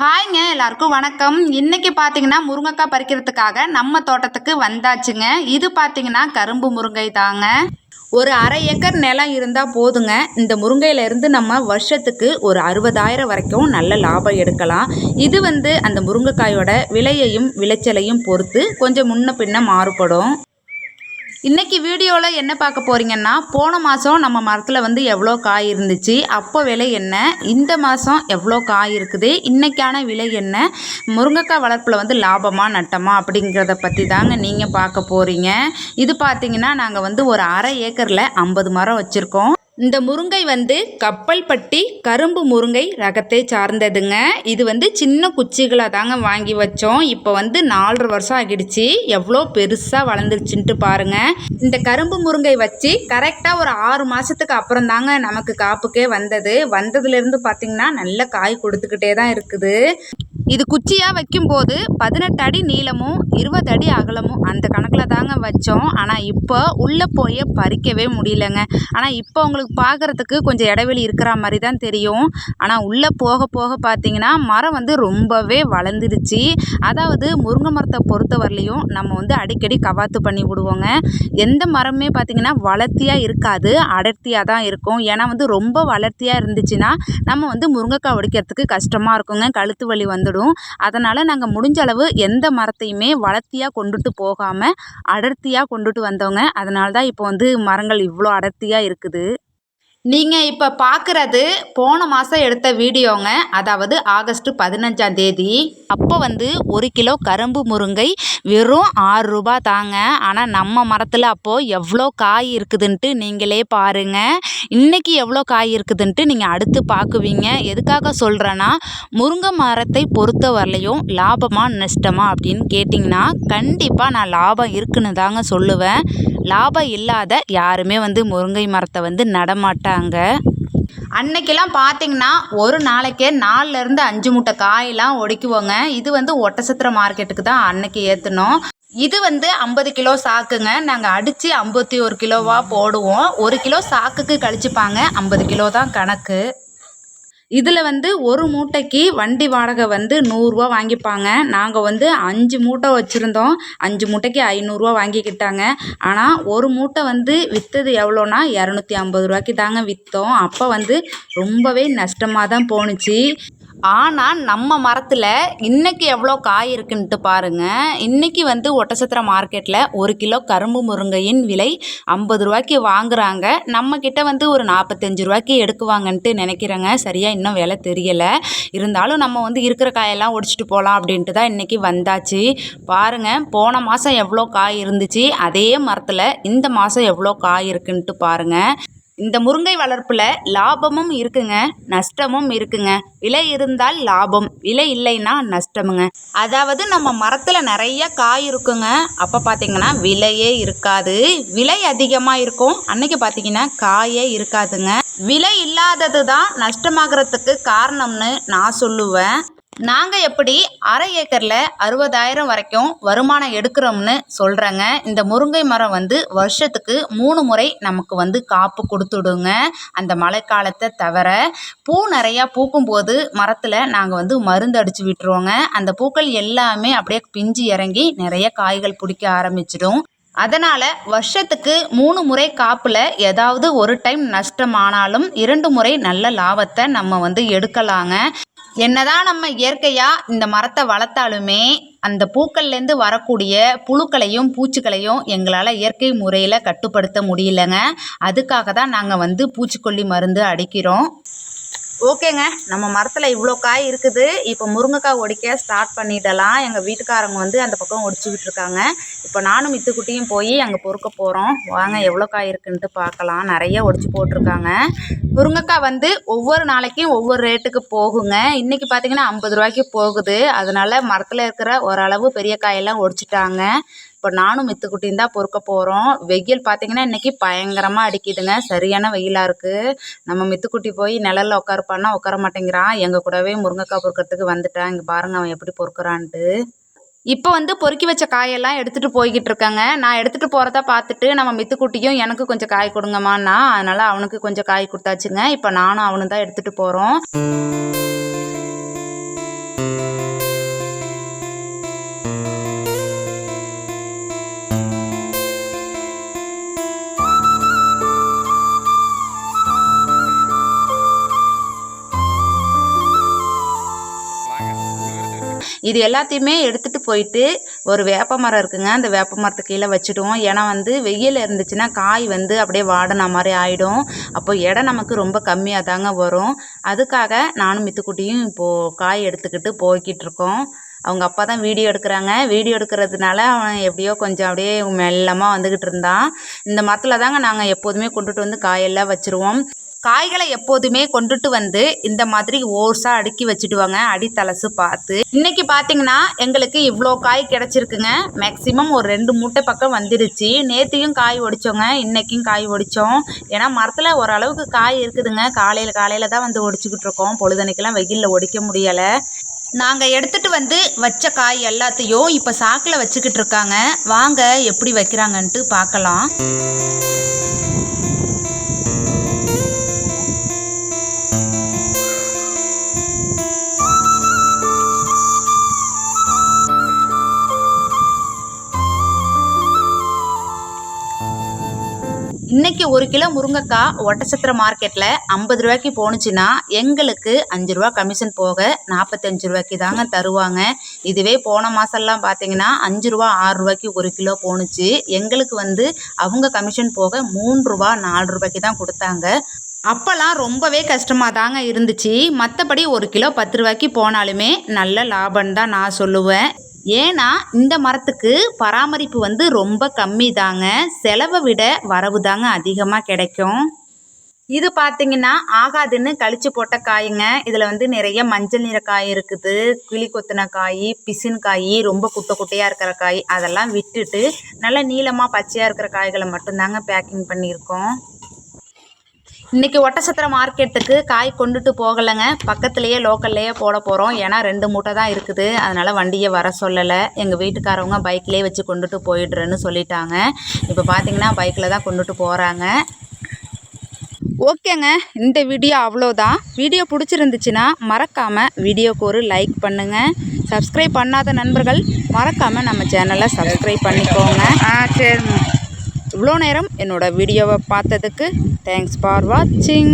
ஹாய்ங்க எல்லாருக்கும் வணக்கம். இன்னைக்கு பார்த்தீங்கன்னா முருங்கைக்காய் பறிக்கிறதுக்காக நம்ம தோட்டத்துக்கு வந்தாச்சுங்க. இது பார்த்தீங்கன்னா கரும்பு முருங்கை தாங்க. ஒரு அரை ஏக்கர் நிலம் இருந்தால் போதுங்க. இந்த முருங்கையிலேருந்து நம்ம வருஷத்துக்கு ஒரு அறுபதாயிரம் வரைக்கும் நல்ல லாபம் எடுக்கலாம். இது வந்து அந்த முருங்கைக்காயோட விலையையும் விளைச்சலையும் பொறுத்து கொஞ்சம் முன்ன பின்ன மாறுபடும். இன்றைக்கி வீடியோவில் என்ன பார்க்க போகிறீங்கன்னா போன மாதம் நம்ம மரத்தில் வந்து எவ்வளோ காய் இருந்துச்சு அப்போ விலை என்ன இந்த மாதம் எவ்வளோ காய் இருக்குது இன்றைக்கான விலை என்ன முருங்கைக்காய் வளர்ப்பில் வந்து லாபமா நட்டமா அப்படிங்கிறத பற்றி தாங்க நீங்கள் பார்க்க போகிறீங்க இது பார்த்தீங்கன்னா நாங்கள் வந்து ஒரு அரை ஏக்கரில் ஐம்பது மரம் வச்சுருக்கோம். இந்த முருங்கை வந்து கப்பல்பட்டி கரும்பு முருங்கை ரகத்தை சார்ந்ததுங்க. இது வந்து சின்ன குச்சிகளாக தாங்க வாங்கி வச்சோம். இப்போ வந்து நாலரை வருஷம் ஆகிடுச்சு. எவ்வளோ பெருசாக வளர்ந்துருச்சுன்ட்டு பாருங்க. இந்த கரும்பு முருங்கை வச்சு கரெக்டாக ஒரு ஆறு மாதத்துக்கு அப்புறம் தாங்க நமக்கு காப்புக்கே வந்தது. வந்ததுலேருந்து பார்த்தீங்கன்னா நல்ல காய் கொடுத்துக்கிட்டே தான் இருக்குது. இது குச்சியாக வைக்கும்போது பதினெட்டு அடி நீளமும் இருபது அடி அகலமும் அந்த கணக்கில் தாங்க வச்சோம். ஆனால் இப்போ உள்ளே போய் பறிக்கவே முடியலங்க. ஆனால் இப்போ உங்களுக்கு பார்க்குறதுக்கு கொஞ்சம் இடைவெளி இருக்கிற மாதிரி தான் தெரியும். ஆனால் உள்ளே போக போக பார்த்தீங்கன்னா மரம் வந்து ரொம்பவே வளர்ந்துருச்சு அதாவது முருங்கை மரத்தை பொறுத்த வரலையும் நம்ம வந்து அடிக்கடி கவாத்து பண்ணி விடுவோங்க. எந்த மரமே பார்த்திங்கன்னா வளர்த்தியாக இருக்காது. அடர்த்தியாக தான் இருக்கும். ஏன்னா வந்து ரொம்ப வளர்த்தியாக இருந்துச்சுன்னா நம்ம வந்து முருங்கைக்காய் உடைக்கிறதுக்கு கஷ்டமாக இருக்குங்க. கழுத்து வலி வந்துடும். அதனால் நாங்கள் முடிஞ்ச அளவு எந்த மரத்தையுமே வளர்த்தியாக கொண்டுட்டு போகாமல் அடர்த்தியாக கொண்டுட்டு வந்தோங்க. அதனால தான் இப்போ வந்து மரங்கள் இவ்வளோ அடர்த்தியாக இருக்குது. நீங்கள் இப்போ பார்க்குறது போன மாதம் எடுத்த வீடியோங்க. அதாவது ஆகஸ்ட் பதினஞ்சாம் தேதி. அப்போ வந்து ஒரு கிலோ கரும்பு முருங்கை வெறும் ஆறு ரூபா தாங்க. ஆனால் நம்ம மரத்தில் அப்போது எவ்வளோ காய் இருக்குதுன்ட்டு நீங்களே பாருங்கள் இன்றைக்கி எவ்வளோ காய் இருக்குதுன்ட்டு நீங்கள் அடுத்து பார்க்குவீங்க எதுக்காக சொல்கிறேன்னா முருங்கை மரத்தை பொறுத்த வரலையும் லாபமா நஷ்டமா அப்படின்னு கேட்டிங்கன்னா கண்டிப்பாக நான் லாபம் இருக்குன்னு தாங்க சொல்லுவேன். லாபம் இல்லாத யாருமே வந்து முருங்கை மரத்தை வந்து நடமாட்டாங்க. அன்னைக்கெல்லாம் பார்த்தீங்கன்னா ஒரு நாளைக்கே நாலுலேருந்து அஞ்சு மூட்டை காயெல்லாம் ஒடிக்குவோங்க. இது வந்து ஒட்டசத்திர மார்க்கெட்டுக்கு தான் அன்னைக்கு ஏற்றணும் இது வந்து ஐம்பது கிலோ சாக்குங்க. நாங்கள் அடித்து ஐம்பத்தி ஒரு கிலோவாக போடுவோம். ஒரு கிலோ சாக்குக்கு கழிச்சுப்பாங்க. ஐம்பது கிலோ தான் கணக்கு. இதில் வந்து ஒரு மூட்டைக்கு வண்டி வாடகை வந்து நூறுரூவா வாங்கிப்பாங்க. நாங்கள் வந்து அஞ்சு மூட்டை வச்சுருந்தோம். அஞ்சு மூட்டைக்கு ஐநூறுரூவா வாங்கிக்கிட்டாங்க. ஆனால் ஒரு மூட்டை வந்து விற்றது எவ்வளோனா இரநூத்தி ஐம்பது ரூபாய்க்கு தாங்க விற்றோம் அப்போ வந்து ரொம்பவே நஷ்டமாக தான் போணுச்சு. ஆனால் நம்ம மரத்தில் இன்றைக்கி எவ்வளோ காய் இருக்குன்ட்டு பாருங்கள் இன்றைக்கி வந்து ஒட்டசத்திர மார்க்கெட்டில் ஒரு கிலோ கரும்பு முருங்கையின் விலை ஐம்பது ரூபாய்க்கு வாங்குகிறாங்க நம்மக்கிட்ட வந்து ஒரு நாற்பத்தஞ்சு ரூபாய்க்கு எடுக்குவாங்கன்ட்டு நினைக்கிறேங்க. சரியாக இன்னும் விலை தெரியலை. இருந்தாலும் நம்ம வந்து இருக்கிற காயெல்லாம் ஒடிச்சிட்டு போகலாம் அப்படின்ட்டு தான் இன்றைக்கி வந்தாச்சு. பாருங்கள் போன மாதம் எவ்வளோ காய் இருந்துச்சு அதே மரத்தில் இந்த மாதம் எவ்வளோ காய் இருக்குன்ட்டு பாருங்கள் இந்த முருங்கை வளர்ப்பில் லாபமும் இருக்குங்க நஷ்டமும் இருக்குங்க. விலை இருந்தால் லாபம் விலை இல்லைன்னா நஷ்டமுங்க. அதாவது நம்ம மரத்தில் நிறைய காய் இருக்குங்க. அப்போ பார்த்தீங்கன்னா விலையே இருக்காது. விலை அதிகமாக இருக்கும். அன்னைக்கு பார்த்தீங்கன்னா காயே இருக்காதுங்க. விலை இல்லாதது தான் நஷ்டமாகறதுக்கு காரணம்னு நான் சொல்லுவேன். நாங்கள் எப்படி அரை ஏக்கரில் அறுபதாயிரம் வரைக்கும் வருமானம் எடுக்கிறோம்னு சொல்கிறேங்க இந்த முருங்கை மரம் வந்து வருஷத்துக்கு மூணு முறை நமக்கு வந்து காப்பு கொடுத்துடுங்க. அந்த மழைக்காலத்தை தவிர பூ நிறையா பூக்கும்போது மரத்தில் நாங்கள் வந்து மருந்து அடித்து விட்டுருவோங்க. அந்த பூக்கள் எல்லாமே அப்படியே பிஞ்சு இறங்கி நிறைய காய்கள் பிடிக்க ஆரம்பிச்சிடும். அதனால் வருஷத்துக்கு மூணு முறை காப்பில் ஏதாவது ஒரு டைம் நஷ்டமானாலும் இரண்டு முறை நல்ல லாபத்தை நம்ம வந்து எடுக்கலாங்க. என்னதான் நம்ம இயற்கையாக இந்த மரத்தை வளர்த்தாலுமே அந்த பூக்கள்லேருந்து வரக்கூடிய புழுக்களையும் பூச்சிகளையும் எங்களால் இயற்கை முறையில் கட்டுப்படுத்த முடியலங்க. அதுக்காக தான் நாங்கள் வந்து பூச்சிக்கொல்லி மருந்து அடிக்கிறோம். ஓகேங்க. நம்ம மரத்தில் இவ்வளோ காய் இருக்குது. இப்போ முருங்கைக்காய் ஒடிக்க ஸ்டார்ட் பண்ணிடலாம். எங்கள் வீட்டுக்காரங்க வந்து அந்த பக்கம் ஒடிச்சுக்கிட்டு இருக்காங்க. இப்போ நானும் மித்துக்குட்டியும் போய் அங்கே பொறுக்க போகிறோம் வாங்க எவ்வளோ காய் இருக்குன்ட்டு பார்க்கலாம் நிறைய ஒடிச்சு போட்டிருக்காங்க. முருங்கைக்காய் வந்து ஒவ்வொரு நாளைக்கும் ஒவ்வொரு ரேட்டுக்கு போகுங்க. இன்றைக்கி பார்த்தீங்கன்னா ஐம்பது ரூபாய்க்கு போகுது. அதனால் மரத்தில் இருக்கிற ஓரளவு பெரிய காயெல்லாம் ஒடிச்சிட்டாங்க. இப்போ நானும் மித்துக்குட்டியும் தான் பொறுக்க போகிறோம் வெயில் பார்த்தீங்கன்னா இன்றைக்கி பயங்கரமாக அடிக்குதுங்க. சரியான வெயிலாக இருக்குது நம்ம மித்துக்குட்டி போய் நிழலில் உட்காருப்பான்னா உட்கார மாட்டேங்கிறான். எங்கள் கூடவே முருங்கைக்காய் பொறுக்கிறதுக்கு வந்துட்டான் இங்கே பாருங்க அவன் எப்படி பொறுக்கிறான்ட்டு. இப்போ வந்து பொறுக்கி வச்ச காயெல்லாம் எடுத்துகிட்டு போய்கிட்டு இருக்காங்க. நான் எடுத்துகிட்டு போகிறத பார்த்துட்டு நம்ம மித்துக்குட்டியும் எனக்கு கொஞ்சம் காய் கொடுங்கம்மான்னா அதனால் அவனுக்கு கொஞ்சம் காய் கொடுத்தாச்சுங்க. இப்போ நானும் அவனும் தான் எடுத்துகிட்டு போகிறோம் இது எல்லாத்தையுமே எடுத்துகிட்டு போயிட்டு ஒரு வேப்ப மரம் இருக்குங்க. அந்த வேப்ப மரத்து கீழே வச்சுடுவோம். ஏன்னா வந்து வெயில் இருந்துச்சுன்னா காய் வந்து அப்படியே வாடின மாதிரி ஆகிடும் அப்போ இடம் நமக்கு ரொம்ப கம்மியாக தாங்க வரும். அதுக்காக நானும் மித்துக்குட்டியும் இப்போது காய் எடுத்துக்கிட்டு போய்கிட்டு இருக்கோம். அவங்க அப்பா தான் வீடியோ எடுக்கிறாங்க. வீடியோ எடுக்கிறதுனால அவன் எப்படியோ கொஞ்சம் அப்படியே மெல்லமாக வந்துக்கிட்டு இருந்தான். இந்த மரத்தில் தாங்க நாங்கள் எப்போதுமே கொண்டுட்டு வந்து காயெல்லாம் வச்சுருவோம். காய்களை எப்போதுமே கொண்டுட்டு வந்து இந்த மாதிரி ஓர்ஸாக அடுக்கி வச்சுடுவாங்க. அடித்தலசு பார்த்து. இன்னைக்கு பார்த்தீங்கன்னா எங்களுக்கு இவ்வளோ காய் கிடச்சிருக்குங்க. மேக்ஸிமம் ஒரு ரெண்டு மூட்டை பக்கம் வந்துருச்சு. நேற்றையும் காய் ஒடிச்சோங்க. இன்னைக்கும் காய் ஒடிச்சோம். ஏன்னா மரத்தில் ஓரளவுக்கு காய் இருக்குதுங்க. காலையில் காலையில் தான் வந்து ஒடிச்சிக்கிட்டு இருக்கோம். பொழுதனைக்கெல்லாம் வெயிலில் ஒடிக்க முடியலை. நாங்கள் எடுத்துகிட்டு வந்து வச்ச காய் எல்லாத்தையும் இப்போ சாக்கில் வச்சுக்கிட்டு இருக்காங்க. வாங்க எப்படி வைக்கிறாங்கன்ட்டு பார்க்கலாம். இன்னைக்கு ஒரு கிலோ முருங்கைக்காய் ஒட்டச்சத்திர மார்க்கெட்டில் ஐம்பது ரூபாய்க்கு போணுச்சுன்னா எங்களுக்கு அஞ்சு ரூபா கமிஷன் போக நாற்பத்தஞ்சு ரூபாய்க்கு தாங்க தருவாங்க. இதுவே போன மாதம்லாம் பார்த்தீங்கன்னா அஞ்சு ரூபா ஆறு ரூபாய்க்கு ஒரு கிலோ போணுச்சு. எங்களுக்கு வந்து அவங்க கமிஷன் போக மூணு ரூபா நாலு ரூபாய்க்கு தான் கொடுத்தாங்க. அப்போல்லாம் ரொம்பவே கஷ்டமாக தாங்க இருந்துச்சு. மற்றபடி ஒரு கிலோ பத்து ரூபாய்க்கு போனாலுமே நல்ல லாபம் தான் நான் சொல்லுவேன். ஏன்னா இந்த மரத்துக்கு பராமரிப்பு வந்து ரொம்ப கம்மி தாங்க செலவை விட வரவு தாங்க அதிகமாக கிடைக்கும். இது பார்த்தீங்கன்னா ஆகாதுன்னு கழிச்சு போட்ட காய்ங்க. இதில் வந்து நிறைய மஞ்சள் நிற காய் இருக்குது. கிளி கொத்தின காய் பிசின் காய் ரொம்ப குட்டை குட்டையாக இருக்கிற காய் அதெல்லாம் விட்டுட்டு நல்லா நீளமாக பச்சையாக இருக்கிற காய்களை மட்டும்தாங்க பேக்கிங் பண்ணியிருக்கோம். இன்றைக்கி ஒட்டசத்திர மார்க்கெட்டுக்கு காய் கொண்டுட்டு போகலைங்க. பக்கத்துலேயே லோக்கல்லையே போட போகிறோம் ஏன்னா ரெண்டு மூட்டை தான் இருக்குது. அதனால் வண்டியை வர சொல்லலை. எங்கள் வீட்டுக்காரவங்க பைக்லேயே வச்சு கொண்டுட்டு போயிடுறேன்னு சொல்லிட்டாங்க. இப்போ பார்த்தீங்கன்னா பைக்கில் தான் கொண்டுட்டு போகிறாங்க ஓகேங்க. இந்த வீடியோ அவ்வளோதான். வீடியோ பிடிச்சிருந்துச்சுன்னா மறக்காமல் வீடியோக்கு ஒரு லைக் பண்ணுங்கள் சப்ஸ்கிரைப் பண்ணாத நண்பர்கள் மறக்காமல் நம்ம சேனலை சப்ஸ்கிரைப் பண்ணிக்கோங்க. ஆ சரிங்க இவ்வளோ நேரம் என்னோடய வீடியோவை பார்த்ததுக்கு தேங்க்ஸ் ஃபார் வாட்சிங்